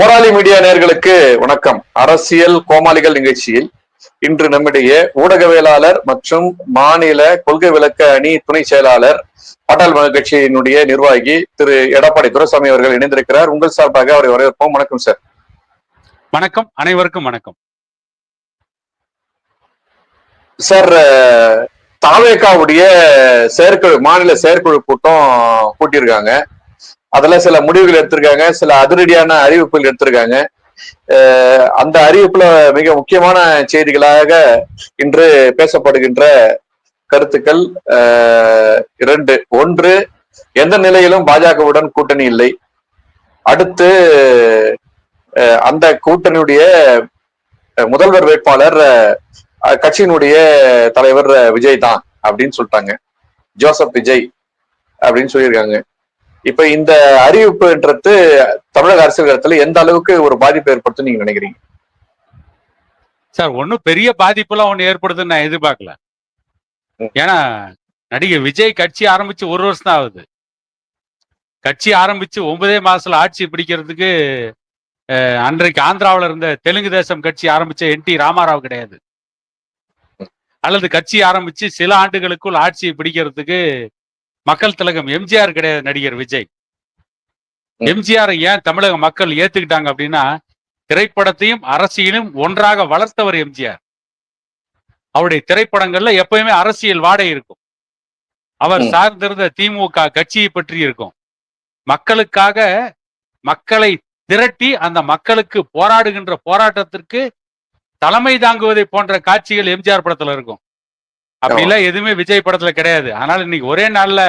போராளி மீடியா நேயர்களுக்கு வணக்கம். அரசியல் கோமாளிகள் நிகழ்ச்சியில் இன்று நம்முடைய ஊடகவியலாளர் மற்றும் மாநில கொள்கை விளக்க அணி துணை செயலாளர் பாட்டாள் கட்சியினுடைய நிர்வாகி திரு எடப்பாடி துரைசாமி அவர்கள் இணைந்திருக்கிறார். உங்கள் சார்பாக அவரை வரவேற்போம். வணக்கம் சார். வணக்கம். அனைவருக்கும் வணக்கம். சார் தாவேகாவுடைய செயற்குழு மாநில செயற்குழு கூட்டம் கூட்டியிருக்காங்க. அதெல்லாம் சில முடிவுகள் எடுத்திருக்காங்க சில அதிரடியான அறிவிப்புகள் எடுத்திருக்காங்க. அந்த அறிவிப்புல மிக முக்கியமான செய்திகளாக இன்று பேசப்படுகின்ற கருத்துக்கள் இரண்டு. ஒன்று எந்த நிலையிலும் பாஜகவுடன் கூட்டணி இல்லை. அடுத்து அந்த கூட்டணியுடைய முதல்வர் வேட்பாளர் கட்சியினுடைய தலைவர் விஜய் தான் அப்படின்னு சொல்லிட்டாங்க. ஜோசப் விஜய் அப்படின்னு சொல்லியிருக்காங்க. இப்ப இந்த அறிவிப்புன்றது தமிழக அரசியல் களத்துல எந்த அளவுக்கு ஒரு பாதிப்பு ஏற்படுத்தும் நீங்க நினைக்கிறீங்க? சார் ஒன்றும் பெரிய பாதிப்புலாம் ஒண்ணு ஏற்படுதுன்னு நான் எதிர்பார்க்கல. ஏன்னா நடிகர் விஜய் கட்சி ஆரம்பிச்சு ஒரு வருஷம் தான் ஆகுது. கட்சி ஆரம்பிச்சு ஒன்பதே மாசத்துல ஆட்சி பிடிக்கிறதுக்கு அன்றைக்கு ஆந்திராவில் இருந்த தெலுங்கு தேசம் கட்சி ஆரம்பிச்ச என் டி ராமாராவ் கிடையாது. அல்லது கட்சி ஆரம்பிச்சு சில ஆண்டுகளுக்குள் ஆட்சியை பிடிக்கிறதுக்கு மக்கள் திலகம் எம்ஜிஆர் கிடையாது நடிகர் விஜய். எம்ஜிஆர் ஏன் தமிழக மக்கள் ஏத்துக்கிட்டாங்க அப்படின்னா திரைப்படத்தையும் அரசியலும் ஒன்றாக வளர்த்தவர் எம்ஜிஆர். அவருடைய திரைப்படங்கள்ல எப்பயுமே அரசியல் வாடை இருக்கும். அவர். சார்ந்திருந்த திமுக கட்சியை பற்றி இருக்கும். மக்களுக்காக மக்களை திரட்டி அந்த மக்களுக்கு போராடுகின்ற போராட்டத்திற்கு தலைமை தாங்குவதை போன்ற காட்சிகள் எம்ஜிஆர் படத்துல இருக்கும். அப்படிலாம் எதுவுமே விஜய் படத்துல கிடையாது. ஆனால் இன்னைக்கு ஒரே நாள்ல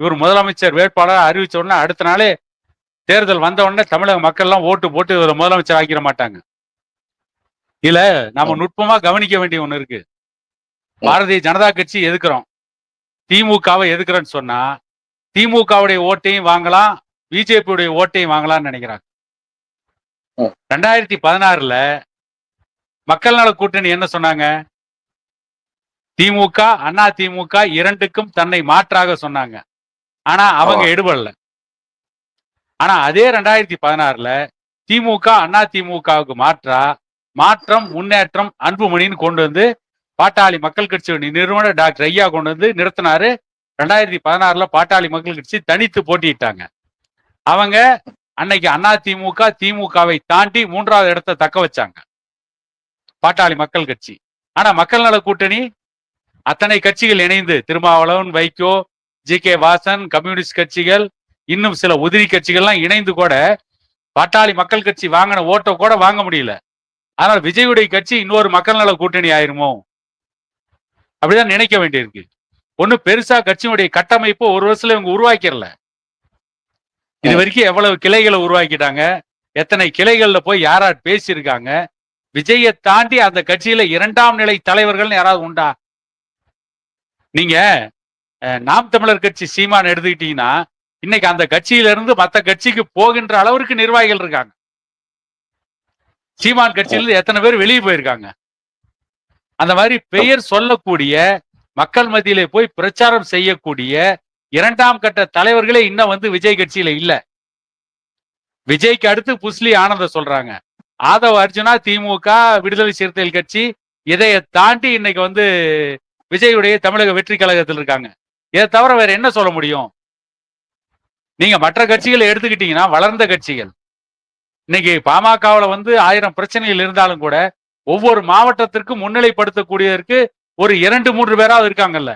இவர் முதலமைச்சர் வேட்பாளர் அறிவிச்ச உடனே அடுத்த நாளே தேர்தல் வந்த உடனே தமிழக மக்கள் எல்லாம் ஓட்டு போட்டு இவரை முதலமைச்சர் ஆக்கிட மாட்டாங்க. இதுல நாம நுட்பமா கவனிக்க வேண்டிய ஒண்ணு இருக்கு. பாரதிய ஜனதா கட்சி எதுக்குறோம்? திமுகவை எதுக்குறேன்னு சொன்னா திமுகவுடைய ஓட்டையும் வாங்கலாம் பிஜேபியுடைய ஓட்டையும் வாங்கலாம்னு நினைக்கிறாங்க. ரெண்டாயிரத்தி பதினாறுல மக்கள் நல கூட்டணி என்ன சொன்னாங்க? திமுக அண்ணா திமுக இரண்டுக்கும் தன்னை மாற்றாக சொன்னாங்க. ஆனா அவங்க. எடுபடல. ஆனா அதே ரெண்டாயிரத்தி பதினாறுல திமுக அண்ணா திமுகவுக்கு மாற்றா மாற்றம் முன்னேற்றம் அன்புமணின்னு கொண்டு வந்து பாட்டாளி மக்கள் கட்சியுடைய நிறுவனர் டாக்டர் ஐயா கொண்டு வந்து நிறுத்தினாரு. ரெண்டாயிரத்தி பதினாறுல பாட்டாளி மக்கள் கட்சி தனித்து போட்டியிட்டாங்க. அவங்க அன்னைக்கு அண்ணா திமுக திமுகவை தாண்டி மூன்றாவது இடத்தை தக்க வச்சாங்க. பாட்டாளி மக்கள் கட்சி. ஆனா மக்கள் நல கூட்டணி அத்தனை கட்சிகள் இணைந்து Thirumavalavan Vaiko G K Vasan communist கட்சிகள் இன்னும் சில உதிரி கட்சிகள்லாம் இணைந்து கூட பாட்டாளி மக்கள் கட்சி வாங்கின ஓட்டை கூட வாங்க முடியல. ஆனால் விஜயுடைய கட்சி இன்னொரு மக்கள் நல கூட்டணி ஆயிருமோ? அப்படிதான் நினைக்க வேண்டியிருக்கு. ஒண்ணு பெருசா கட்சியினுடைய கட்டமைப்பு ஒரு வருஷத்துல இவங்க உருவாக்கிடல. இது வரைக்கும் எவ்வளவு கிளைகளை உருவாக்கிட்டாங்க? எத்தனை கிளைகள்ல போய் யாரார் பேசியிருக்காங்க? விஜயை தாண்டி அந்த கட்சியில இரண்டாம் நிலை தலைவர்கள் யாராவது உண்டா? நீங்க நாம் தமிழர் கட்சி சீமான் எடுத்துக்கிட்டீங்கன்னா இன்னைக்கு அந்த கட்சியில இருந்து கட்சிக்கு போகின்ற அளவிற்கு நிர்வாகிகள் இருக்காங்க. சீமான் கட்சியிலிருந்து எத்தனை பேர் வெளியே போயிருக்காங்க. அந்த மாதிரி பெயர் சொல்லக்கூடிய மக்கள் மத்தியிலே போய் பிரச்சாரம் செய்யக்கூடிய இரண்டாம் கட்ட தலைவர்களே இன்னும் வந்து விஜய் கட்சியில இல்ல. விஜய்க்கு அடுத்து புஸ்லி ஆனந்த சொல்றாங்க. ஆதவ அர்ஜுனா திமுக விடுதலை சிறுத்தைகள் கட்சி இதைய தாண்டி இன்னைக்கு வந்து விஜயுடைய தமிழக வெற்றி கழகத்தில் இருக்காங்க. இதை தவிர வேற என்ன சொல்ல முடியும்? நீங்க மற்ற கட்சிகளை எடுத்துக்கிட்டீங்கன்னா வளர்ந்த கட்சிகள். இன்னைக்கு பாமகவுல வந்து ஆயிரம் பிரச்சனைகள் இருந்தாலும் கூட ஒவ்வொரு மாவட்டத்திற்கும் முன்னிலைப்படுத்தக்கூடியதற்கு ஒரு இரண்டு மூன்று பேராவது இருக்காங்கல்ல.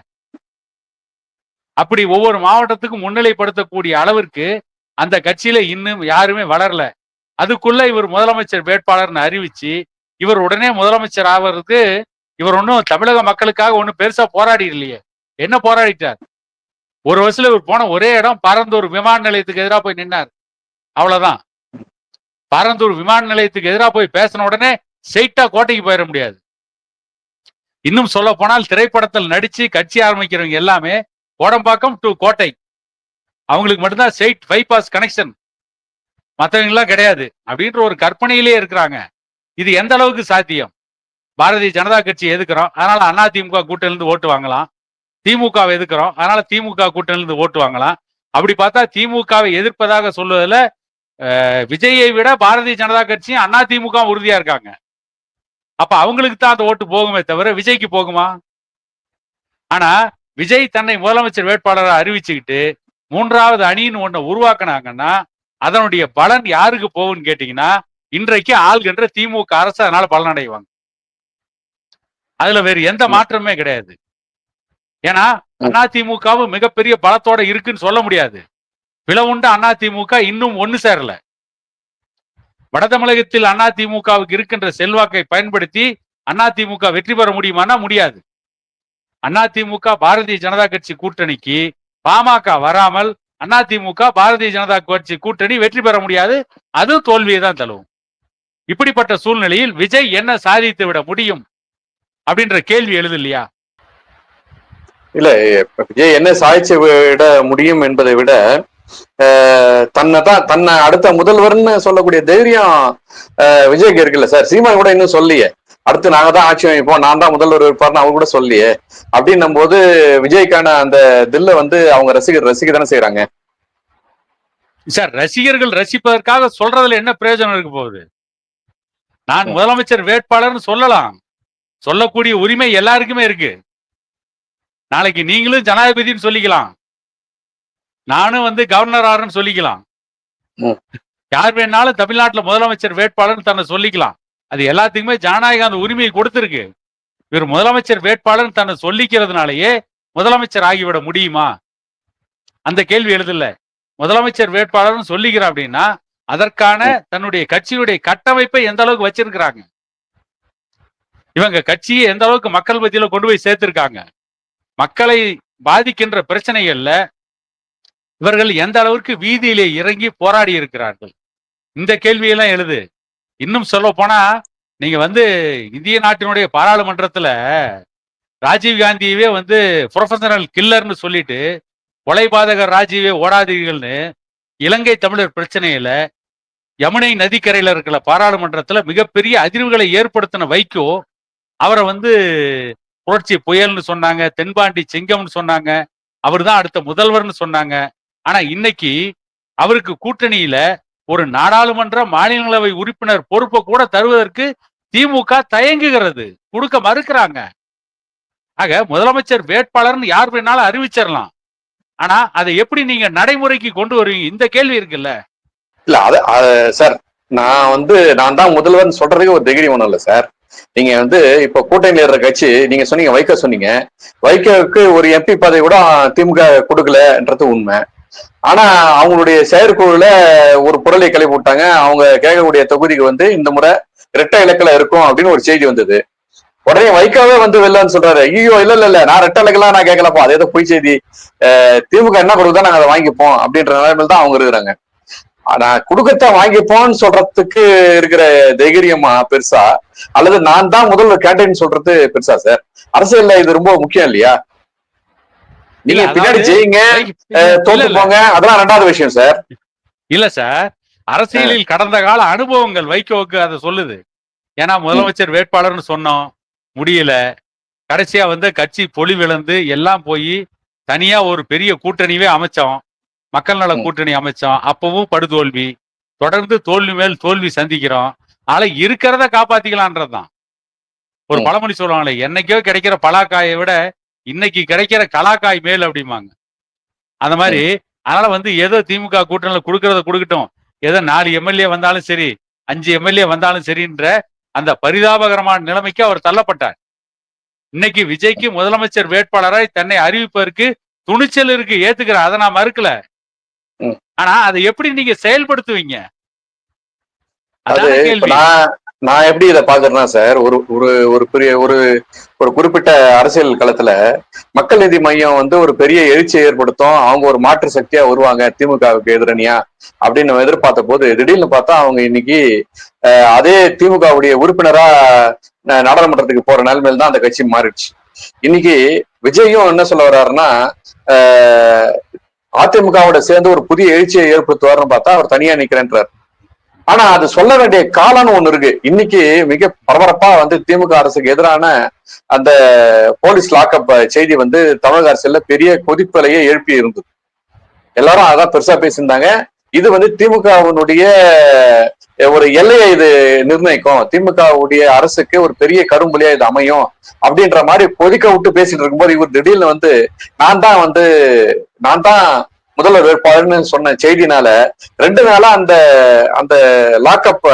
அப்படி ஒவ்வொரு மாவட்டத்துக்கும் முன்னிலைப்படுத்தக்கூடிய அளவிற்கு அந்த கட்சியில இன்னும் யாருமே வளரல. அதுக்குள்ள இவர் முதலமைச்சர் வேட்பாளர்னு அறிவிச்சு இவர் உடனே முதலமைச்சர் ஆவறதுக்கு இவர் ஒன்றும் தமிழக மக்களுக்காக ஒன்றும் பெருசா போராடி இல்லையே. என்ன போராடிட்டார்? ஒரு வருஷத்துல இவர் போன ஒரே இடம் பரந்தூர் விமான நிலையத்துக்கு எதிராக போய் நின்னார். அவ்வளவுதான். பரந்தூர் விமான நிலையத்துக்கு எதிராக போய் பேசின உடனே ஸ்ட்ரெயிட்டா கோட்டைக்கு போயிட முடியாது. இன்னும் சொல்ல போனால் திரைப்படத்தில் நடிச்சு கட்சி ஆரம்பிக்கிறவங்க எல்லாமே கோடம்பாக்கம் டு கோட்டை. அவங்களுக்கு மட்டும்தான் ஸ்ட்ரெயிட் பைபாஸ் கனெக்ஷன் மற்றவங்களாம் கிடையாது. அப்படின்ற ஒரு கற்பனையிலே இருக்கிறாங்க. இது எந்த அளவுக்கு சாத்தியம்? பாரதிய ஜனதா கட்சி எதுக்குறோம்? அதனால அண்ணா திமுக கூட்டணிலிருந்து ஓட்டு வாங்கலாம். திமுகவை எதுக்குறோம்? அதனால திமுக கூட்டணிலிருந்து ஓட்டு வாங்கலாம். அப்படி பார்த்தா திமுகவை எதிர்ப்பதாக சொல்வதில் விஜயை விட பாரதிய ஜனதா கட்சியும் அண்ணா திமுக உறுதியா இருக்காங்க. அப்ப அவங்களுக்கு தான் அந்த ஓட்டு போகுமே தவிர விஜய்க்கு போகுமா? ஆனா விஜய் தன்னை முதலமைச்சர் வேட்பாளராக அறிவிச்சுக்கிட்டு மூன்றாவது அணின்னு ஒன்றை உருவாக்குனாங்கன்னா அதனுடைய பலன் யாருக்கு போகும்னு கேட்டீங்கன்னா இன்றைக்கு ஆள்கின்ற திமுக அரசு அதனால பலனடைவாங்க. அதுல வேறு எந்த மாற்றமே கிடையாது. ஏன்னா அதிமுகவும் மிகப்பெரிய பலத்தோட இருக்குன்னு சொல்ல முடியாது. பிளவுண்ட அதிமுக இன்னும் ஒண்ணு சேரல. வட தமிழகத்தில் அதிமுகவுக்கு இருக்கின்ற செல்வாக்கை பயன்படுத்தி அதிமுக வெற்றி பெற முடியுமானா முடியாது. அதிமுக பாரதிய ஜனதா கட்சி கூட்டணிக்கு பாமக வராமல் அதிமுக பாரதிய ஜனதா கட்சி கூட்டணி வெற்றி பெற முடியாது. அது தோல்வியை தான் தழுவும். இப்படிப்பட்ட சூழ்நிலையில் விஜய் என்ன சாதித்து விட முடியும்? அப்படின்ற கேள்வி எழுது இல்லையா இல்ல விஜய் என்ன சாதிச்சு விட முடியும் என்பதை விட தன்னை தான் தன்னை அடுத்த முதல்வர்னு சொல்லக்கூடிய தைரியம் விஜய்க்கு இருக்குல்ல சார். சீமான் கூட இன்னும் சொல்லியே. அடுத்து நாங்க தான் ஆட்சி அமைப்போம் நான் தான் முதல்வர் இருப்பார்னு அவர் கூட சொல்லியே. அப்படின்னும் போது விஜய்க்கான அந்த தில்ல வந்து அவங்க ரசிகர் ரசிக்க தானே செய்யறாங்க சார் ரசிகர்கள் ரசிப்பதற்காக சொல்றதுல என்ன பிரயோஜனம் இருக்க போகுது? நான் முதலமைச்சர் வேட்பாளர்னு சொல்லலாம். சொல்லக்கூடிய உரிமை எல்லாருக்குமே இருக்கு. நாளைக்கு நீங்களும் ஜனாதிபதினு சொல்லிக்கலாம். நானும் வந்து கவர்னர் ஆறுன்னு சொல்லிக்கலாம். யார் வேணாலும் தமிழ்நாட்டுல முதலமைச்சர் வேட்பாளர்னு தன்னை சொல்லிக்கலாம். அது எல்லாத்துக்குமே ஜனநாயகம் அந்த உரிமையை கொடுத்திருக்கு. இவர் முதலமைச்சர் வேட்பாளர்னு தன்னை சொல்லிக்கிறதுனாலயே முதலமைச்சர் ஆகிவிட முடியுமா? அந்த கேள்வி எழுதல முதலமைச்சர் வேட்பாளர்னு சொல்லிக்கிறான் அப்படின்னா அதற்கான தன்னுடைய கட்சியுடைய கட்டமைப்பை எந்த அளவுக்கு வச்சிருக்கிறாங்க? இவங்க கட்சியை எந்த அளவுக்கு மக்கள் மத்தியில கொண்டு போய் சேர்த்திருக்காங்க? மக்களை பாதிக்கின்ற பிரச்சனைகள்ல இவர்கள் எந்த அளவிற்கு வீதியிலே இறங்கி போராடி இருக்கிறார்கள்? இந்த கேள்வியெல்லாம் எழுது. இன்னும் சொல்ல போனா நீங்க வந்து இந்திய நாட்டினுடைய பாராளுமன்றத்துல ராஜீவ் காந்தியவே வந்து ப்ரொஃபஷனல் கில்லர்னு சொல்லிட்டு கொலைபாதகர் ராஜீவே ஓடாதீர்கள்னு இலங்கை தமிழர் பிரச்சனையில யமுனை நதிக்கரையில இருக்கிற பாராளுமன்றத்துல மிகப்பெரிய அதிர்வுகளை ஏற்படுத்தின வைக்கோ அவரை வந்து புரட்சி புயல்னு சொன்னாங்க தென்பாண்டி செங்கம்னு சொன்னாங்க அவர் தான் அடுத்த முதல்வர்னு சொன்னாங்க. ஆனா இன்னைக்கு அவருக்கு கூட்டணியில ஒரு நாடாளுமன்ற மாநிலங்களவை உறுப்பினர் பொறுப்பை கூட தருவதற்கு திமுக தயங்குகிறது கொடுக்க மறுக்கிறாங்க. ஆக முதலமைச்சர் வேட்பாளர்னு யார் வேணாலும் அறிவிச்சிடலாம் ஆனா அதை எப்படி நீங்க நடைமுறைக்கு கொண்டு வருவீங்க? இந்த கேள்வி இருக்குல்ல. இல்ல அத அது- சார் நான் வந்து நான் தான் முதல்வர்னு சொல்றதுக்கு ஒரு தைரியம் ஒண்ணும் இல்ல சார். நீங்க வந்து இப்ப கூட்டணியில் இருக்கிற கட்சி நீங்க சொன்னீங்க வைகோ சொன்னீங்க. வைகோவுக்கு ஒரு எம்பி பதவி கூட திமுக கொடுக்கலன்றது உண்மை. ஆனா அவங்களுடைய செயற்குழுல ஒரு புரளை கிளப்பி விட்டாங்க. அவங்க கேட்கக்கூடிய தொகுதிக்கு வந்து இந்த முறை இரட்டை இலக்கில இருக்கும் அப்படின்னு ஒரு செய்தி வந்தது. உடனே வைகோவே வந்து வெளிலன்னு சொல்றாரு. ஐயோ இல்ல இல்ல இல்ல நான் ரெட்டை இலக்கெல்லாம் நான் கேட்கலப்பா. அதே தான் பொய் செய்தி. அஹ் திமுக என்ன கொடுக்குதோ நாங்க அதை வாங்கிப்போம் அப்படின்ற நிலைமையில தான் அவங்க இருக்கிறாங்க. ஆனா குடுக்கத்தான் வாங்கிப்போம்னு சொல்றதுக்கு இருக்கிற தைரியமா பெருசா? அல்லது நான் தான் முதல்வர் கேட்டேன்னு சொல்றது பெருசா சார்? அரசியல்ல இது ரொம்ப முக்கியம் இல்லையா? நீங்க பின்னாடி ஜெயிங்க தோத்து போங்க. அதெல்லாம் ரெண்டாவது விஷயம் சார். இல்ல சார். அரசியலில் கடந்த கால அனுபவங்கள் வைகோவுக்கு அதை சொல்லுது. ஏன்னா முதலமைச்சர் வேட்பாளர்னு சொன்னோம். முடியல. கடைசியா வந்து கட்சி பொலிவிழந்து எல்லாம் போய் தனியா ஒரு பெரிய கூட்டணியே அமைச்சோம். மக்கள் நல. கூட்டணி அமைச்சோம் அப்பவும் படுதோல்வி. தொடர்ந்து தோல்வி மேல் தோல்வி சந்திக்கிறோம். ஆனா இருக்கிறத காப்பாத்திக்கலான்றதுதான். ஒரு. பழமொழி சொல்லுவாங்களே என்னைக்கோ கிடைக்கிற பலாக்காயை விட இன்னைக்கு கிடைக்கிற கலாக்காய் மேல் அப்படிம்பாங்க. அந்த மாதிரி அதனால வந்து ஏதோ திமுக கூட்டணியில கொடுக்கறத கொடுக்கட்டும். ஏதோ நாலு எம்எல்ஏ வந்தாலும் சரி அஞ்சு எம்எல்ஏ வந்தாலும் சரின்ற அந்த பரிதாபகரமான நிலைமைக்கு அவர் தள்ளப்பட்டார். இன்னைக்கு விஜய்க்கு முதலமைச்சர் வேட்பாளராய் தன்னை அறிவிப்பதற்கு துணிச்சல் இருக்கு ஏத்துக்கிறேன் அதை நான் மறுக்கல. ஆனா அதை எப்படி நீங்க செயல்படுத்துவீங்க? நான் நான் எப்படி இதை பாக்குறேன்னா சார் ஒரு ஒரு ஒரு பெரிய ஒரு ஒரு குறிப்பிட்ட அரசியல் களத்துல மக்கள் நீதி மையம் வந்து ஒரு பெரிய எழுச்சியை ஏற்படுத்தும். அவங்க ஒரு மாற்று சக்தியா வருவாங்க திமுகவுக்கு எதிரணியா அப்படின்னு நம்ம எதிர்பார்த்த போது திடீர்னு பார்த்தா அவங்க இன்னைக்கு அதே திமுகவுடைய உறுப்பினரா நாடாளுமன்றத்துக்கு போற நிலைமையில தான் அந்த கட்சி மாறிடுச்சு. இன்னைக்கு விஜயும் என்ன சொல்ல வர்றாருன்னா அதிமுகவோட சேர்ந்து ஒரு புதிய எழுச்சியை ஏற்படுத்துவார்னு பார்த்தா அவர் தனியா நிக்கிறேன்றார். ஆனா அது சொல்ல வேண்டிய காலம்னு ஒண்ணு இருக்கு. இன்னைக்கு மிக பரபரப்பா வந்து திமுக அரசுக்கு எதிரான அந்த போலீஸ் லாக்அப் செய்தி வந்து தமிழக அரசுல பெரிய கொதிப்பலையே எழுப்பி இருந்தது. எல்லாரும் அதான் பெருசா பேசியிருந்தாங்க. இது வந்து திமுகவினுடைய ஒரு எல்லையை இது நிர்ணயிக்கும். திமுகவுடைய அரசுக்கு ஒரு பெரிய கரும்புலியா இது அமையும் அப்படின்ற மாதிரி கொதிக்க விட்டு பேசிட்டு இருக்கும்போது இவர் திடீர்னு வந்து நான் தான் வந்து நான் தான் முதல்வர் வேட்பாளர்னு சொன்ன செய்தினால ரெண்டு நாளா அந்த அந்த லாக்அப்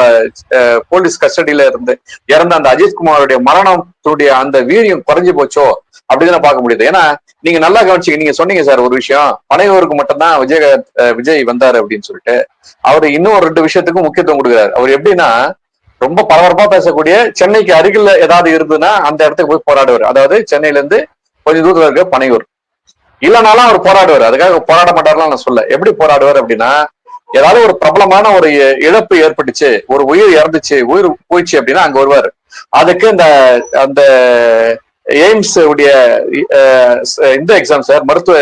போலீஸ் கஸ்டடியில இருந்து இறந்த அந்த அஜித்குமாருடைய மரணத்துடைய அந்த வீரியம் குறைஞ்சு போச்சோ? அப்படிதான் பார்க்க முடியுது. ஏன்னா நீங்க நல்லா கவனிச்சீங்க நீங்க சொன்னீங்க சார் ஒரு விஷயம். பனையூருக்கு மட்டும்தான் விஜய விஜய் வந்தாரு அப்படின்னு சொல்லிட்டு அவர் இன்னும் ஒரு ரெண்டு விஷயத்துக்கும் முக்கியத்துவம் கொடுக்குறாரு. அவர் எப்படின்னா ரொம்ப பரபரப்பா பேசக்கூடிய சென்னைக்கு அருகில் ஏதாவது இருந்ததுன்னா அந்த இடத்துக்கு போய் போராடுவார். அதாவது சென்னையில இருந்து கொஞ்சம் தூரத்துல இருக்க பனையூர். இல்லைனாலும் அவர் போராடுவார். அதுக்காக போராட மாட்டார்லாம் நான் சொல்ல எப்படி போராடுவார் அப்படின்னா ஏதாவது ஒரு பிரபலமான ஒரு இழப்பு ஏற்பட்டுச்சு ஒரு உயிர் இறந்துச்சு உயிர் போயிடுச்சு அப்படின்னா அங்க வருவார். அதுக்கு இந்த அந்த எய்ம்ஸ் உடைய இந்த எக்ஸாம் சார் மருத்துவ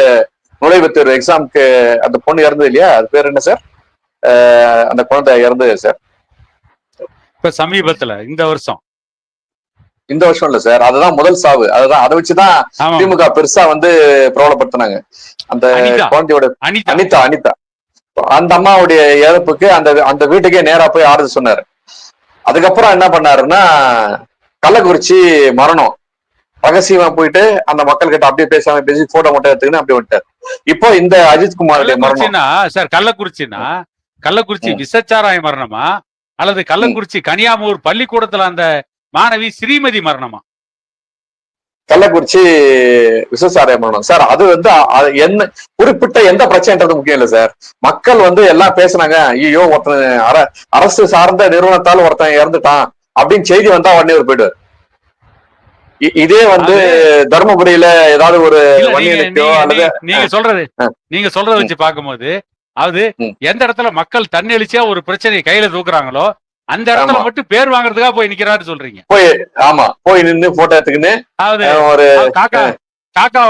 நுழைவுத் தேர்வு எக்ஸாம்க்கு அந்த பொண்ணு இறந்தது இல்லையா? அது பேர் என்ன சார் அந்த குழந்தை இறந்தது சார் இப்ப சமீபத்துல இந்த வருஷம். இந்த வருஷம் இல்ல சார் அதுதான் முதல் சாவு. அதுதான் அதை வச்சுதான் திமுக பெருசா வந்து பிரபலப்படுத்தினாங்க. அந்த. குழந்தையோட அனிதா. அனிதா அனிதா. அந்த அம்மாவுடைய இறப்புக்கு அந்த அந்த வீட்டுக்கே நேரா போய் ஆறுதல் சொன்னாரு. அதுக்கப்புறம் என்ன பண்ணாருன்னா கள்ளக்குறிச்சி மரணம். ரகசியமா போயிட்டு அந்த மக்கள் கிட்ட அப்படியே பேசாம பேசி போட்டோ மட்டும் எடுத்துக்கின்னு அப்படியே விட்டாரு இப்போ இந்த அஜித் குமாருடைய மரணம். கள்ளக்குறிச்சினா சார் கள்ளக்குறிச்சினா கள்ளக்குறிச்சி. விசச்சாராய மரணமா? அல்லது கள்ளக்குறிச்சி கனியாமூர் பள்ளிக்கூடத்துல அந்த மாணவி ஸ்ரீமதி மரணமா? கள்ளக்குறிச்சி விசசார மரணம். சார் அது வந்து என்ன குறிப்பிட்ட எந்த பிரச்சனைன்றது முக்கியம் இல்ல சார் மக்கள் வந்து எல்லாம் பேசுனாங்க ஐயோ ஒருத்தன் அர அரசு சார்ந்த நிறுவனத்தால் ஒருத்தன் இறந்துட்டான் அப்படின்னு செய்தி வந்தா உடனே ஒரு போயிடுவார். இதே வந்து தர்மபுரியில ஏதாவது ஒரு நீங்க- சொல்றது. நீங்க சொல்றத வச்சு பார்க்கும்போது அது. எந்த இடத்துல மக்கள் தன்னெழுச்சியா ஒரு பிரச்சனையை கையில தூக்குறாங்களோ அந்த இடத்துல. மட்டும் பேர் வாங்குறதுக்காக போய் நிக்கிறாரு சொல்றீங்க போய் ஆமா போய் நின்னு போட்டோ எடுத்துக்கின்னு ஒரு காக்கா காக்கா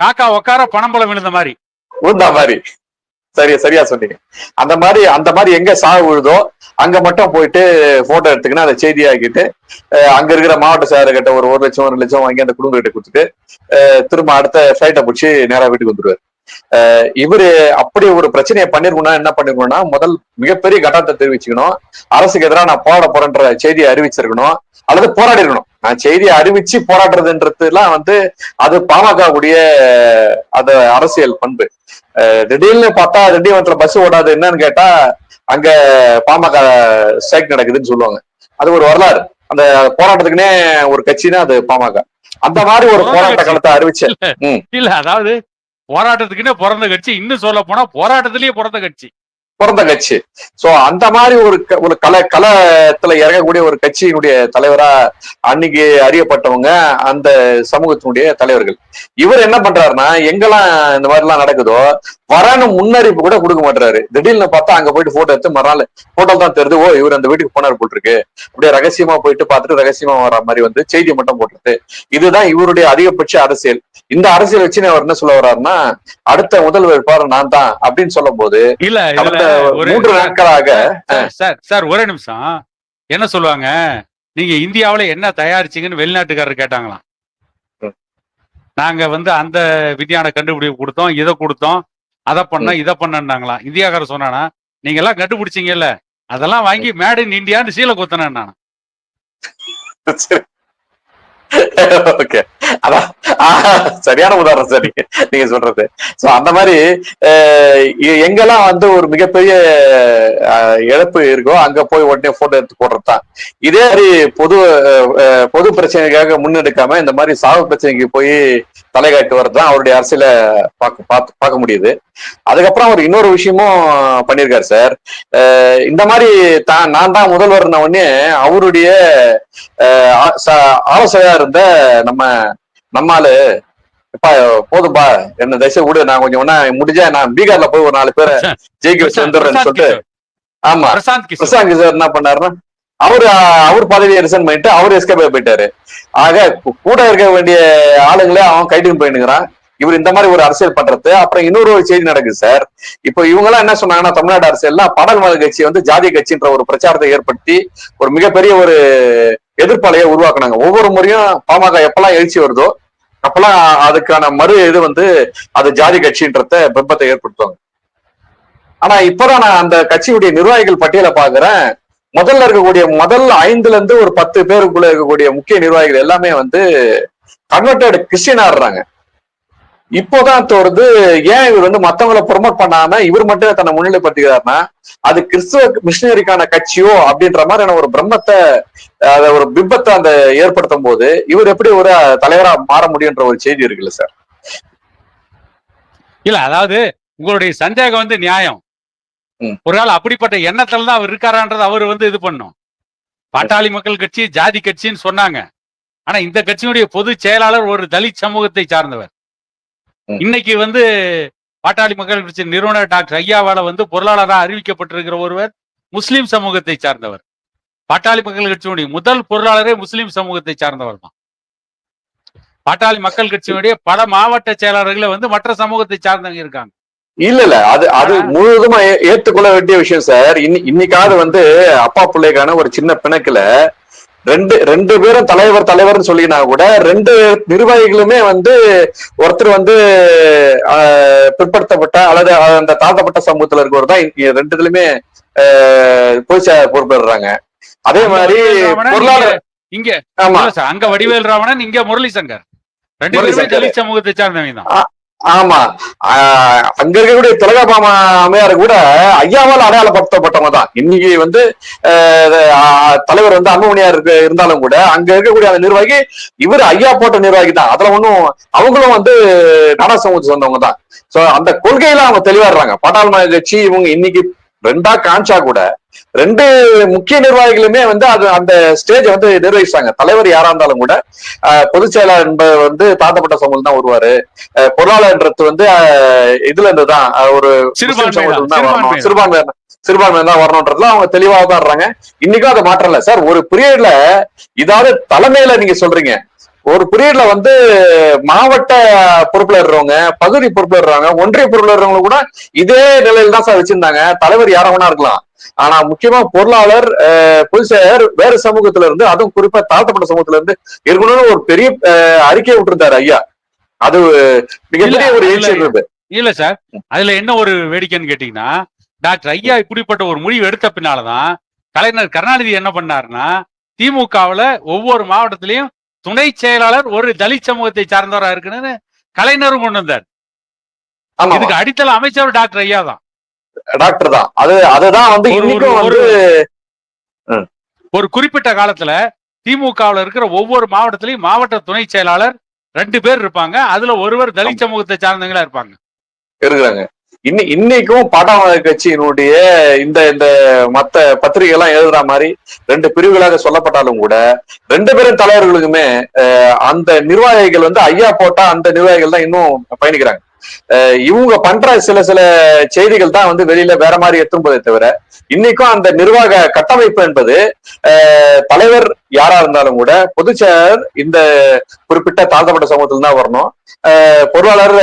காக்கா உட்கார பணம்பழம் விழுந்த மாதிரி உழுந்தா மாதிரி சரியா சரியா சொன்னீங்க. அந்த மாதிரி அந்த மாதிரி எங்க சாவு விழுதோ அங்க மட்டும் போயிட்டு போட்டோ எடுத்துக்கினா அதை செய்தியாக்கிட்டு ஆக்கிட்டு அங்க இருக்கிற மாவட்ட செயலர்கிட்ட ஒரு ஒரு லட்சம் ஒரு லட்சம் வாங்கி அந்த குடும்பத்திட்ட கொடுத்துட்டு திரும்ப அடுத்த ஃபிளைட்டை பிடிச்சி நேரா வீட்டுக்கு வந்துருவாரு. இவரு அப்படி ஒரு பிரச்சனையை பண்ணிருக்கணும்னா என்ன பண்ணிருக்கணும்னா முதல் மிகப்பெரிய கட்டணத்தை தெரிவிச்சுக்கணும். அரசுக்கு எதிராக நான் போராட போறேன்ற செய்தியை அறிவிச்சிருக்கணும். அல்லது போராடி இருக்கணும் நான் செய்தியை அறிவிச்சு போராடுறதுன்றதுலாம் வந்து அது பாமக உடைய அது அரசியல் பண்பு. திடீர்னு பார்த்தா திண்டிவனத்துல பஸ் ஓடாது என்னன்னு கேட்டா அங்க பாமக ஸ்ட்ரைக் நடக்குதுன்னு சொல்லுவாங்க. அது ஒரு வரலாறு. அந்த போராட்டத்துக்குனே ஒரு கட்சினா அது பாமக. அந்த மாதிரி ஒரு போராட்ட காலத்தை அறிவிச்ச இல்ல அதாவது போராட்டத்துக்குன்னே பிறந்த கட்சி. இன்னும் சொல்ல போனா போராட்டத்திலேயே பிறந்த கட்சி. பிறந்த கட்சி. சோ அந்த மாதிரி ஒரு க- ஒரு கல களத்துல இறங்கக்கூடிய ஒரு கட்சியினுடைய தலைவரா அன்னைக்கு அறியப்பட்டவங்க அந்த சமூகத்தினுடைய தலைவர்கள். இவர் என்ன பண்றாருன்னா எங்கெல்லாம் இந்த மாதிரி எல்லாம் நடக்குதோ வரணும் முன்னறிப்பு கூட கொடுக்க மாட்டாரு திடீர்னு பார்த்தா அங்க போயிட்டு போட்டோ எடுத்து மறுநாள் போட்டோ தான் தெரியுது ஓ இவர் அந்த வீட்டுக்கு போனார் போட்டிருக்கு அப்படியே ரகசியமா போயிட்டு பார்த்துட்டு ரகசியமா வர மாதிரி வந்து செய்தி மட்டும் போட்டுருது இதுதான் இவருடைய அதிகபட்ச அரசியல். இந்த அரசியல் வச்சு அவர் என்ன சொல்ல வர்றாருன்னா அடுத்த முதல் வேட்பாளர் நான் தான். அப்படின்னு சொல்லும் போது இல்ல மூன்று நாட்களாக சார், சார் ஒரே நிமிஷம். என்ன சொல்லுவாங்க? நீங்க இந்தியாவுல என்ன தயாரிச்சீங்கன்னு வெளிநாட்டுக்காரர் கேட்டாங்களாம். நாங்க வந்து அந்த விஞ்ஞான கண்டுபிடிப்பு கொடுத்தோம் இதை கொடுத்தோம். அதை பண்ண இதை பண்ணாங்களாம் இந்தியாக்காரர் சொன்னானா நீங்க எல்லாம் கண்டுபிடிச்சீங்கல்ல அதெல்லாம் வாங்கி மேட் இன் இந்தியான்னு சீலை குத்தினேன் நான் ஓகே அதான். சரியான உதாரணம் சரி. நீங்க சொல்றது. சோ அந்த மாதிரி எங்கெல்லாம் வந்து ஒரு மிகப்பெரிய இழப்பு இருக்கோ அங்க போய் உடனே போட்டோ எடுத்து போடுறது தான் இதே மாதிரி பொது பொது பிரச்சனைக்காக முன்னெடுக்காம இந்த மாதிரி சாவு பிரச்சனைக்கு போய் தலை காட்டு வர்றதுதான் அவருடைய அரசியல பார்க்க பார்த்து பார்க்க முடியுது. அதுக்கப்புறம் அவர் இன்னொரு விஷயமும் பண்ணியிருக்காரு சார். இந்த மாதிரி தான் நான் தான் முதல்வர்ன உடனே அவருடைய அஹ் ஆலோசனையா இருந்த நம்ம நம்மாலு எப்பா போதும்பா என்ன தயவுசெய்து விடு நான் கொஞ்சம் வேணா முடிஞ்சா நான் பீகார்ல போய் ஒரு நாலு பேரை ஜெயிக்க வச்சு வந்துடுறேன்னு சொல்லிட்டு. ஆமா. பிரசாந்த் கிஷோர். என்ன பண்ணாருன்னா அவரு அவர் பதவியை ரிசைன் பண்ணிட்டு அவர் எஸ்கேப் போயிட்டாரு. ஆக கூட இருக்க வேண்டிய ஆளுங்களே அவன் கைட்டுன்னு போயினுங்கிறான் இவர் இந்த மாதிரி ஒரு அரசியல் பண்றது. அப்புறம் இன்னொரு ஒரு செய்தி நடக்குது சார். இப்போ இவங்க எல்லாம் என்ன சொன்னாங்கன்னா தமிழ்நாடு அரசியல்ல பாடல் மத கட்சி வந்து ஜாதிய கட்சின்ற ஒரு பிரச்சாரத்தை ஏற்படுத்தி ஒரு மிகப்பெரிய ஒரு எதிர்ப்பாளைய உருவாக்குனாங்க. ஒவ்வொரு முறையும் பாமக எப்பெல்லாம் எழுச்சி வருதோ அப்பெல்லாம் அதுக்கான மறு இது வந்து அது ஜாதி கட்சின்றத பிம்பத்தை ஏற்படுத்துவாங்க. ஆனா இப்பதான் நான் அந்த கட்சியுடைய நிர்வாகிகள் பட்டியலை பாக்குறேன் முதல்ல இருக்கக்கூடிய முதல் ஐந்துல இருந்து ஒரு பத்து பேருக்குள்ள இருக்கக்கூடிய முக்கிய நிர்வாகிகள் எல்லாமே வந்து கன்வெர்டட் கிறிஸ்டின் ஆடுறாங்க இப்போதான் தோறுது ஏன் இவர் வந்து மத்தவங்கள ப்ரொமோட் பண்ணாம இவர் மட்டும் தன்னை முன்னிலைப்படுத்துகிறாருன்னா அது கிறிஸ்துவ மிஷினரிக்கான கட்சியோ அப்படின்ற மாதிரியான ஒரு பிரம்மத்தை அத ஒரு பிம்பத்தை அந்த ஏற்படுத்தும் போது இவர் எப்படி ஒரு தலைவரா மாற முடியுன்ற ஒரு செய்தி இருக்குல்ல சார் இல்ல அதாவது உங்களுடைய சந்தேகம் வந்து நியாயம். ஒரு ஆள் அப்படிப்பட்ட எண்ணத்துல தான் அவர் இருக்காரான்றது அவர் வந்து இது பண்ணும் பாட்டாளி மக்கள் கட்சி ஜாதி கட்சின்னு சொன்னாங்க ஆனா இந்த கட்சியினுடைய பொதுச் செயலாளர் ஒரு தலித் சமூகத்தை சார்ந்தவர். இன்னைக்கு வந்து பாட்டாளி மக்கள் கட்சி நிறுவனர் டாக்டர் ஐயாவால வந்து பொருளாளராக அறிவிக்கப்பட்டிருக்கிற ஒருவர் முஸ்லிம் சமூகத்தை சார்ந்தவர். பாட்டாளி மக்கள் கட்சியினுடைய முதல் பொருளாளரே முஸ்லிம் சமூகத்தை சார்ந்தவர் தான். பாட்டாளி மக்கள் கட்சியினுடைய பல மாவட்ட செயலாளர்களே வந்து மற்ற சமூகத்தை சார்ந்தவங்க இருக்காங்க. இல்ல இல்ல. அது அது முழுவதுமா ஏத்துக்கொள்ள வேண்டிய விஷயம் சார். இன்னி இன்னைக்காவது வந்து அப்பா பிள்ளைக்கான ஒரு சின்ன பிணக்குல ரெண்டு ரெண்டு பேரும் தலைவர் தலைவர்னு சொல்லினா கூட ரெண்டு நிர்வாகிகளுமே வந்து ஒருத்தர் வந்து பிற்படுத்தப்பட்ட அல்லது அந்த தாழ்த்தப்பட்ட சமூகத்துல இருக்கவர் தான் இங்க ரெண்டு இதுலயுமே ஆஹ், போய் பொறுப்பேறுறாங்க. அதே மாதிரி பொருளாதார இங்க ஆமா. அங்க வடிவேல் ராவணன் இங்க முரளி சங்கர். ரெண்டு பேருமே சமூகத்தை சார்ந்தவங்க தான். ஆமா. அங்க இருக்கக்கூடிய திலகபாமா அம்மையார் கூட ஐயாவால் அடையாளப்படுத்தப்பட்டவங்க தான் இன்னைக்கு வந்து ஆஹ் ஆஹ் தலைவர் வந்து அன்புமணியார் இருந்தாலும் கூட அங்க இருக்கக்கூடிய அந்த நிர்வாகி இவர் ஐயா போட்ட நிர்வாகி தான் அதுல ஒண்ணும் அவங்களும் வந்து நாடா சமூகத்தை சொந்தவங்க தான் சோ அந்த கொள்கையில அவங்க தெளிவாடுறாங்க. இருக்காங்க கட்சி இவங்க இன்னைக்கு ரெண்டா காமிச்சா கூட ரெண்டு முக்கிய நிர்வாகிகளுமே வந்து அது அந்த ஸ்டேஜ் வந்து நிர்வகிச்சாங்க தலைவர் யாரா இருந்தாலும் கூட பொதுச் செயலாளர் என்பவர் வந்து தாழ்த்தப்பட்ட சமூகம் தான் வருவாரு. பொருளாளர்ன்றது வந்து இதுல இருந்து தான் ஒரு சிறுபான்மை தான், சிறுபான்மை. தான் வரணுன்றதுல அவங்க தெளிவாக தான் இருக்காங்க இன்னைக்கும் அதை மாற்றம் இல்ல. சார் ஒரு பீரியட்ல இதாவது தலைமையில நீங்க சொல்றீங்க. ஒரு பீரியட்ல வந்து மாவட்ட பொறுப்புல இருக்கிறவங்க பகுதி பொறுப்புல இருக்கிறவங்க ஒன்றிய பொறுப்புல இருக்கிறவங்க கூட இதே நிலையில தான் சார் வச்சிருந்தாங்க. தலைவர் யார வேணா இருக்கலாம். ஆனா முக்கியமா பொருளாளர் அஹ், பொதுச் செயலர் வேறு சமூகத்துல இருந்து அதுவும் குறிப்பா தாழ்த்தப்பட்ட சமூகத்துல இருந்து இருக்கணும்னு ஒரு பெரிய அறிக்கையை விட்டுருந்தாரு ஐயா. அது மிகப்பெரிய ஒரு இல்ல, எழுச்சி இல்ல. சார் அதுல என்ன ஒரு வேடிக்கைன்னு கேட்டீங்கன்னா டாக்டர் ஐயா இப்படிப்பட்ட ஒரு முடிவு எடுத்த பின்னாலதான் கலைஞர் கருணாநிதி என்ன பண்ணாருன்னா திமுகவுல ஒவ்வொரு மாவட்டத்திலையும் துணை செயலாளர் ஒரு தலித் சமூகத்தை சார்ந்தவரா இருக்குன்னு கலைஞரும் கொண்டு வந்தார். இதுக்கு அடித்தள அமைச்சர் டாக்டர் ஐயா தான். டாக்டர் தான். அது அதுதான் வந்து ஒரு- ஒரு குறிப்பிட்ட காலத்துல திமுகவுல இருக்கிற ஒவ்வொரு மாவட்டத்திலையும் மாவட்ட துணை செயலாளர் ரெண்டு பேர் இருப்பாங்க. அதுல ஒருவர் தலித் சமூகத்தை சார்ந்தவங்களா இருப்பாங்க. இருக்கிறாங்க. இன்னி இன்னைக்கும் பாட்டாளர் கட்சியினுடைய இந்த இந்த மத்த பத்திரிகை எல்லாம் எழுதுற மாதிரி ரெண்டு பிரிவுகளாக சொல்லப்பட்டாலும் கூட ரெண்டு பேரும் தலைவர்களுக்குமே அந்த நிர்வாகிகள் வந்து ஐயா போட்டா அந்த நிர்வாகிகள் தான் இன்னும் பயணிக்கிறாங்க. இவங்க பண்ற சில சில செய்திகள் தான் வந்து வெளியில வேற மாதிரி எத்தும்போதே தவிர இன்னைக்கும் அந்த நிர்வாக கட்டமைப்பு என்பது தலைவர் யாரா இருந்தாலும் கூட பொதுச்செயலர் இந்த குறிப்பிட்ட தாழ்த்தப்பட்ட சமூகத்துல தான் வரணும். பொருளாளர்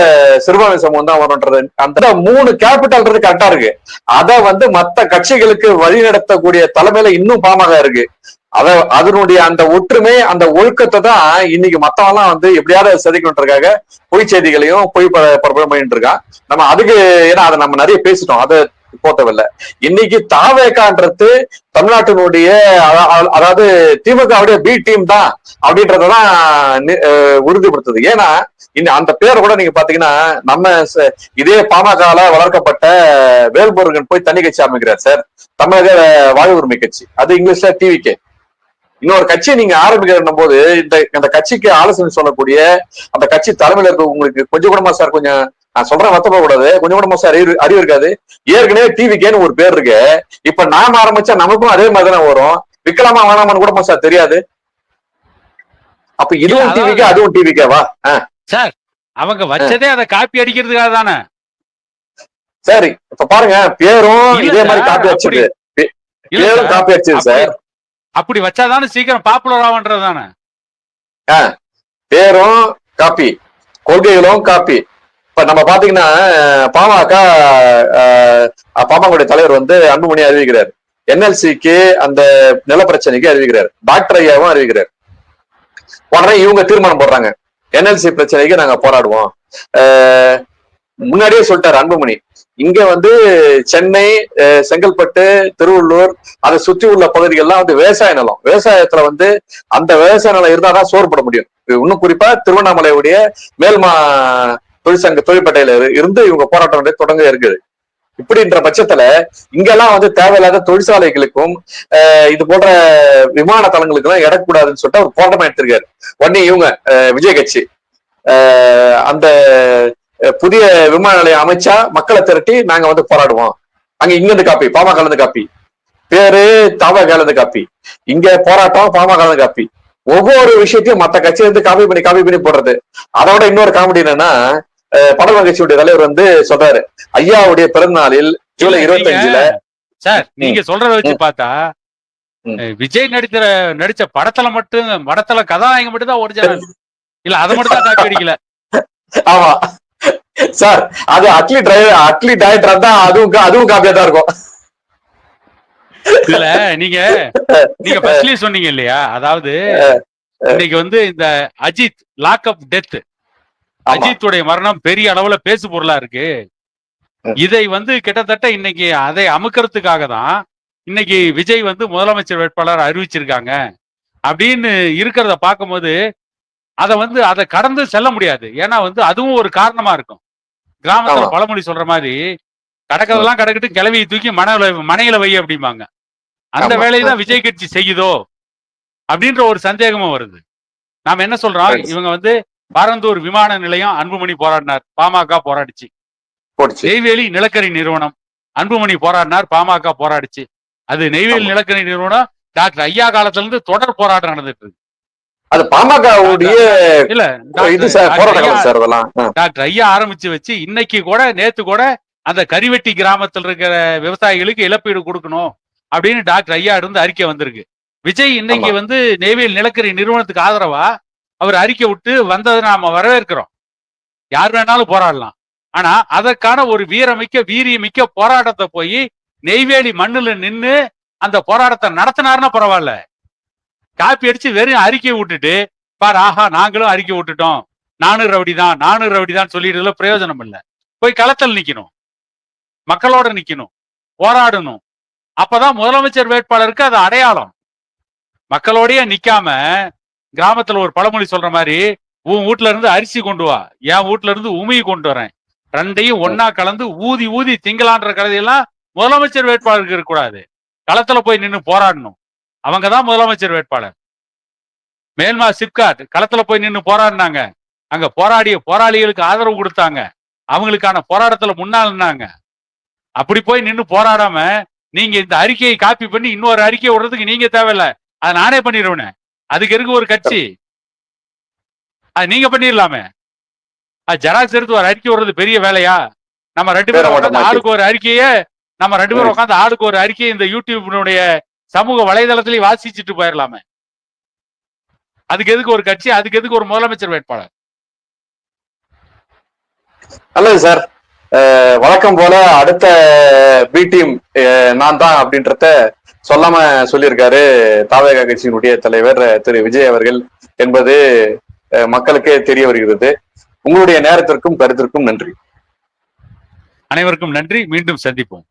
சிறுபான்மை சமூகம் தான் வரணுன்றது அந்த மூணு கேபிட்டல்ன்றது கரெக்டா இருக்கு. அத வந்து மத்த கட்சிகளுக்கு வழி நடத்தக்கூடிய தலைமையில இன்னும் பாமக இருக்கு. அத அதனுடைய அந்த ஒற்றுமை அந்த ஒழுக்கத்தை தான் இன்னைக்கு மத்தவெல்லாம் வந்து எப்படியாவது செதுக்கணுன்றதுக்காக பொய் செய்திகளையும் பொய் பிரபலம் பண்ணிட்டு இருக்கான் நம்ம அதுக்கு ஏன்னா அதை நம்ம நிறைய பேசிட்டோம். அதை போட்டவில்லை. இன்னைக்கு தாவேக்கான்றது தமிழ்நாட்டினுடைய அதாவது அத- அதாவது திமுகவுடைய பி டீம் தான் அப்படின்றதான் தான் உறுதிப்படுத்துது. ஏன்னா இந்த அந்த பேரை கூட நீங்க பாத்தீங்கன்னா நம்ம இதே பாமகல வளர்க்கப்பட்ட வேல்முருகன் போய் தண்ணி கட்சி ஆரம்பிக்கிறார் சார். தமிழக வாழ்வுரிமை கட்சி. அது இங்கிலீஷ்ல டிவிகே இன்னொரு கட்சியை நீங்க ஆரம்பிக்கிற போது இந்த அந்த கட்சிக்கு ஆலோசனை சொல்லக்கூடிய அந்த கட்சி தலைமையில இருக்க உங்களுக்கு கொஞ்சம் கூடமா சார் கொஞ்சம் நான் சொல்றேன் வருத்தப்பட கூடாது. கொஞ்சம் கூடமா சார் அறிவு அறிவு இருக்காது. ஏற்கனவே டிவிக்கேன்னு ஒரு பேர் இருக்கு. இப்ப நாம ஆரம்பிச்சா நமக்கும் அதே மாதிரி தானே வரும். விக்கலாமா வேணாமான்னு கூடமா சார் தெரியாது. அப்ப இதுவும் டிவிக்கே அதுவும் டிவிக்கேவா சார் அவங்க வச்சதே அதை காப்பி அடிக்கிறதுக்காக தானே? சரி இப்ப பாருங்க பேரும் இதே மாதிரி காப்பி இல்ல பேரும் காப்பி அடிச்சது சார். அப்படி வச்சாதானே சீக்கிரம் பாப்புலர் ஆகுன்றது தானே? பேரும் காப்பி கொள்கைகளும் காப்பி. இப்ப நம்ம பாத்தீங்கன்னா பாமக பாமகவுடைய தலைவர் வந்து அன்புமணி அறிவிக்கிறார். என்எல்சிக்கு அந்த நில பிரச்சனைக்கு அறிவிக்கிறார். டாக்டர் ஐயாவும் அறிவிக்கிறார். உடனே இவங்க தீர்மானம் போடுறாங்க. என்எல்சி பிரச்சனைக்கு நாங்க போராடுவோம். முன்னாடியே சொல்லிட்டாரு அன்புமணி. இங்க வந்து சென்னை செங்கல்பட்டு திருவள்ளூர் அதை சுற்றி உள்ள பகுதிகள்லாம் வந்து விவசாய நிலம். விவசாயத்துல வந்து அந்த விவசாய நிலம் இருந்தாதான் சோறு போட முடியும். இது இன்னும் குறிப்பா திருவண்ணாமலையுடைய மேல்மா தொழிற்சங்க தொழிற்பேட்டையில இருந்து இவங்க போராட்டம் வந்து தொடங்க இருக்குது. இப்படின்ற பட்சத்துல இங்கெல்லாம் வந்து தேவையில்லாத தொழிற்சாலைகளுக்கும் இது போன்ற விமான தளங்களுக்கு எல்லாம் இடக்கூடாதுன்னு சொல்லிட்டு அவர் போராட்டமா எடுத்திருக்காரு. உடனே இவங்க அஹ், விஜய் கட்சி. அந்த புதிய விமான நிலையம் அமைச்சா மக்களை திரட்டி நாங்க வந்து போராடுவோம். அங்க இங்க இருந்து காப்பி பாமக இருந்து காப்பி. பேரு தவக இருந்து காப்பி. இங்க போராட்டம் பாமக இருந்து காப்பி. ஒவ்வொரு விஷயத்தையும் மத்த கட்சியில இருந்து காப்பி பண்ணி காப்பி பண்ணி போடுறது. அதோட இன்னொரு காமெடி என்னன்னா படவ கட்சியுடைய தலைவர் வந்து சொல்றாரு. ஐயாவுடைய பிறந்த நாளில் ஜூலை இருபத்தி அஞ்சுல சார் நீங்க சொல்றத வச்சு பார்த்தா விஜய் நடிக்கிற நடிச்ச படத்துல மட்டும் படத்துல கதாநாயகன் மட்டும் தான் ஒரிஜினல் இல்ல அதை மட்டும் தான் காப்பி அடிக்கல. ஆமா. சார் அது அட்லி டிரைவர் அட்லி டைரக்டர் தான் அதுவும் அதுவும் காப்பியா தான் இருக்கும். இதுல நீங்க நீங்க ஃபர்ஸ்ட்லயே சொன்னீங்க இல்லையா? அதாவது இன்னைக்கு வந்து இந்த அஜித் லாக் அப் டெத். அஜித்துடைய மரணம் பெரிய அளவுல பேசு பொருளா இருக்கு. இதை வந்து கிட்டத்தட்ட இன்னைக்கு அதை அமுக்கிறதுக்காக தான் இன்னைக்கு விஜய் வந்து முதலமைச்சர் வேட்பாளர் அறிவிச்சிருக்காங்க. அப்படின்னு இருக்கிறத பார்க்கும்போது அதை வந்து அதை கடந்து செல்ல முடியாது. ஏன்னா வந்து அதுவும் ஒரு காரணமா இருக்கும். கிராமத்துல. பழமொழி சொல்ற மாதிரி கடக்கிறதெல்லாம் கடக்கிட்டு கிளவியை தூக்கி மனையில மனையில வை அப்படிம்பாங்க. அந்த ஆமா. வேலையை தான் விஜய் கட்சி செய்யுதோ? அப்படின்ற ஒரு சந்தேகமும் வருது. நாம என்ன சொல்றோம். இவங்க வந்து பரந்தூர் விமான நிலையம் அன்புமணி போராடினார் பாமக போராடிச்சு. நெய்வேலி நிலக்கரி நிறுவனம் அன்புமணி போராடினார் பாமக போராடிச்சு. அது நெய்வேலி. நிலக்கரி நிறுவனம் டாக்டர் ஐயா காலத்துல இருந்து தொடர் போராட்டம் நடந்துட்டு இருக்கு. அது பாமகவுடைய இல்ல இது போராட்டம் சார் அதெல்லாம். டாக்டர் ஐயா ஆரம்பிச்சு வச்சு இன்னைக்கு கூட நேத்து கூட அந்த கரிவெட்டி கிராமத்தில் இருக்கிற விவசாயிகளுக்கு இழப்பீடு கொடுக்கணும் அப்படின்னு டாக்டர் ஐயா இருந்து அறிக்கை வந்திருக்கு. விஜய் இன்னைக்கு. வந்து நெய்வேலி நிலக்கரி நிறுவனத்துக்கு ஆதரவா அவர் அறிக்கை விட்டு வந்ததை நாம வரவேற்கிறோம். யார் வேணாலும் போராடலாம். ஆனா அதற்கான ஒரு வீரமிக்க வீரியமிக்க போராட்டத்தை போய் நெய்வேலி மண்ணுல நின்னு அந்த போராட்டத்தை நடத்தினாருன்னா பரவாயில்ல. காப்பி அடிச்சு வெறும் அறிக்கை விட்டுட்டு பார் ஆஹா நாங்களும் அறிக்கை விட்டுட்டோம். நானூறு ரவுடி தான் நானூறு ரவுடி தான் சொல்லிடுறதுல பிரயோஜனம் இல்லை. போய் களத்தில் நிக்கணும். மக்களோட நிக்கணும். போராடணும். அப்பதான் முதலமைச்சர் வேட்பாளருக்கு அது அடையாளம். மக்களோடயே நிக்காம கிராமத்துல ஒரு பழமொழி சொல்ற மாதிரி உன் வீட்ல இருந்து அரிசி கொண்டு வா. என் வீட்டுல இருந்து உமியை கொண்டு வரேன். ரெண்டையும் ஒன்னா கலந்து ஊதி ஊதி திங்களான்ற கதையெல்லாம் முதலமைச்சர் வேட்பாளருக்கு இருக்கக்கூடாது. களத்துல போய் நின்று போராடணும். அவங்க தான் முதலமைச்சர் வேட்பாளர். மேல்மா சிப்காட் களத்துல போய் நின்னு போராடினாங்க. அங்க போராடிய போராளிகளுக்கு ஆதரவு கொடுத்தாங்க. அவங்களுக்கான போராட்டத்துல முன்னால் அப்படி போய் நின்னு போராடாம நீங்க இந்த அறிக்கையை காப்பி பண்ணி இன்னொரு அறிக்கை விடுறதுக்கு நீங்க தேவையில்ல. அதை நானே பண்ணிடுவேனே. அதுக்கு இருக்கு ஒரு கட்சி? அது நீங்க பண்ணிடலாமே. அது ஜெராக்ஸ் எடுத்து ஒரு அறிக்கை விடுறது பெரிய வேலையா? நம்ம ரெண்டு பேரும் உட்காந்து. ஆளுக்கு ஒரு அறிக்கையே நம்ம ரெண்டு பேரும் உட்காந்து ஆளுக்கு ஒரு அறிக்கையை இந்த யூடியூபினுடைய சமூக வலைதளத்திலேயே வாசிச்சுட்டு போயிடலாமே அதுக்கு எதுக்கு ஒரு கட்சி அதுக்கு எதுக்கு ஒரு முதலமைச்சர் வேட்பாளர்? நல்லது சார். வழக்கம் போல அடுத்த பி டீம் நான் தான் அப்படின்றத சொல்லாம சொல்லியிருக்காரு தாவேகா கட்சியினுடைய தலைவர் திரு விஜய் அவர்கள் என்பது மக்களுக்கே தெரிய வருகிறது. உங்களுடைய நேரத்திற்கும் கருத்திற்கும் நன்றி. அனைவருக்கும் நன்றி. மீண்டும் சந்திப்போம்.